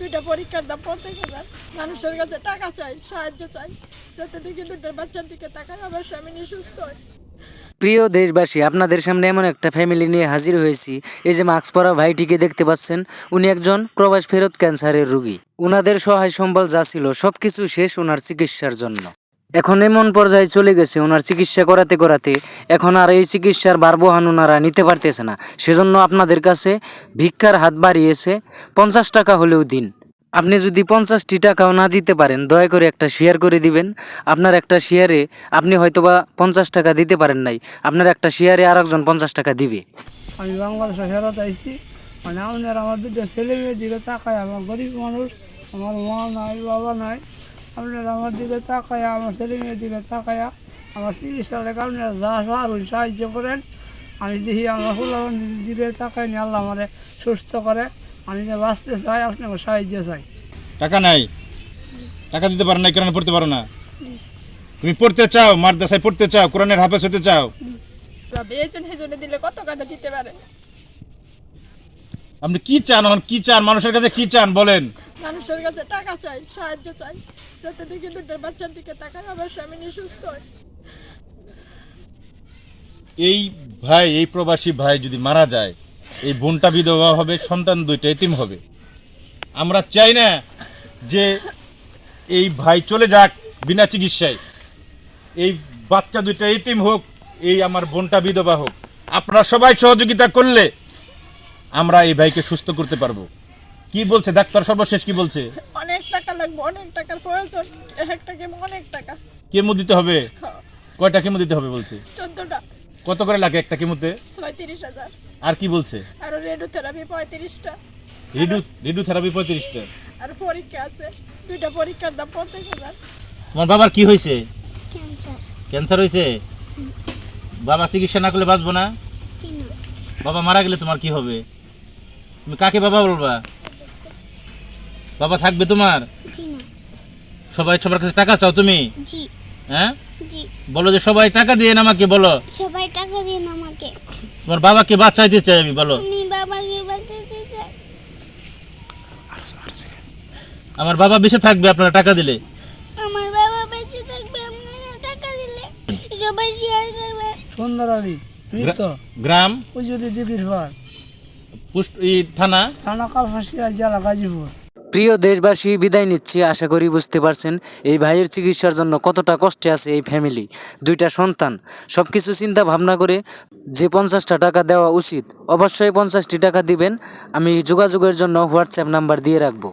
দুইটা পরীক্ষার দাম পঞ্চাশ হাজার। মানুষের কাছে টাকা চাই, সাহায্য চাই, যাতে দেখি দুইটার বাচ্চার দিকে তাকায়, আমার স্বামী সুস্থ হয়। প্রিয় দেশবাসী, আপনাদের সামনে এমন একটা ফ্যামিলি নিয়ে হাজির হয়েছি। এই যে মাস্ক পরা ভাইটিকে দেখতে পাচ্ছেন, উনি একজন প্রবাস ফেরত ক্যান্সারের রুগী। উনাদের সহায় সম্বল যা ছিল সব কিছু শেষ ওনার চিকিৎসার জন্য। এখন এমন পর্যায়ে চলে গেছে, ওনার চিকিৎসা করাতে করাতে। এখন আর এই চিকিৎসার বারবহান ওনারা নিতে পারতেছে না। সেজন্য আপনাদের কাছে ভিক্ষার হাত বাড়িয়েছে পঞ্চাশ টাকা হলেও দিন। আপনি যদি পঞ্চাশটি টাকাও না দিতে পারেন, দয়া করে একটা শেয়ার করে দিবেন। আপনার একটা শেয়ারে আপনি হয়তোবা পঞ্চাশ টাকা দিতে পারেন নাই। আপনার একটা শেয়ারে আর একজন পঞ্চাশ টাকা দিবে। আমি বাংলাদেশে ফেরত আইছি। মানে আমাদের আমার দুটো ছেলে মেয়ের দিকে তাকায়, আমার গরিব মানুষ, আমার মা নাই, বাবা নাই। আপনারা আমার দিকে তাকায় আমার ছেলে মেয়ের দিকে তাকায়া আমার চিকিৎসা লেগে আপনারা যা পারুন সাহায্য করেন। আমি দেখি আমার ফুলাবান দিকে তাকাই নি আল্লাহ আমারে সুস্থ করে। আমি যে বাঁচতে চাই আপনাকে সাহায্য চাই। টাকা নাই? টাকা দিতে পারো না কোরআন পড়তে পারো না? তুমি পড়তে চাও মাদ্রাসায় পড়তে চাও কোরআনের হাফেজ হতে চাও? হেজনে দিলে কত কাটা দিতে পারে? আপনি কি চান এখন কি চান মানুষের কাছে কি চান বলেন। মানুষের কাছে টাকা চাই, সাহায্য চাই, যাতে দেখি দুইটার বাচ্চার দিকে তাকায়, আমার স্বামী সুস্থ এই ভাই, এই প্রবাসী ভাই যদি মারা যায়, এই বোনটা বিধবা হবে, সন্তান দুইটা এতিম হবে। আমরা চাই না যে এই ভাই চলে যাক বিনা চিকিৎসায়। এই বাচ্চা দুইটা এতিম হোক, এই আমার বোনটা বিধবা হোক। আপনারা সবাই সহযোগিতা করলে আমরা এই ভাইকে সুস্থ করতে পারব। কি বলছে? ডাক্তার সর্বশেষ কি বলছে? অনেক টাকা লাগবে অনেক টাকার প্রয়োজন। একটা কেমো অনেক টাকা। কেমো দিতে হবে? কয়টা কেমো দিতে হবে বলছে? চোদ্দটা। কত করে লাগে একটা কেমোতে? ছয়ত্রিশ হাজার। আর কি বলছে? আর রেডিওথেরাপি পঁয়ত্রিশটা। রেডু রেডু থেরাপি পঁয়ত্রিশটা? আর পরীক্ষা আছে। দুইটা পরীক্ষার দাম পঞ্চাশ হাজার। তোমার বাবার কি হয়েছে? ক্যান্সার। ক্যান্সার হয়েছে? বাবা চিকিৎসা না করলে বাঁচবো না? বাবা মারা গেলে তোমার কি হবে? তুমি কাকে বাবা বলবা? বাবা থাকবে তোমার? সবাই সবার কাছে টাকা চাও তুমি? হ্যাঁ? বলো যে সবাই টাকা দিয়ে আমাকে বলো। সবাই টাকা দিন আমাকে। তোমার বাবাকে বাঁচাইতে চাই আমি বলো। আমি বাবাকে বাঁচাতে চাই। আমার বাবা বেঁচে থাকবে আপনারা টাকা দিলে। আমার বাবা বেঁচে থাকবে আপনারা টাকা দিলে। সবাই শেয়ার করবে। সুন্দর আলী মৃত গ্রাম? উজুরি দিবির পর পুষ্ট ই থানা? থানা কালফাসিয়া জেলা গাজীপুর। প্রিয় দেশবাসী, বিদায় নিচ্ছি। আশা করি বুঝতে পারছেন এই ভাইয়ের চিকিৎসার জন্য কতটা কষ্টে আছে এই ফ্যামিলি দুইটা সন্তান সব কিছু চিন্তা ভাবনা করে যে পঞ্চাশটা টাকা দেওয়া উচিত, অবশ্যই পঞ্চাশটি টাকা দিবেন। আমি যোগাযোগের জন্য হোয়াটসঅ্যাপ নাম্বার দিয়ে রাখব।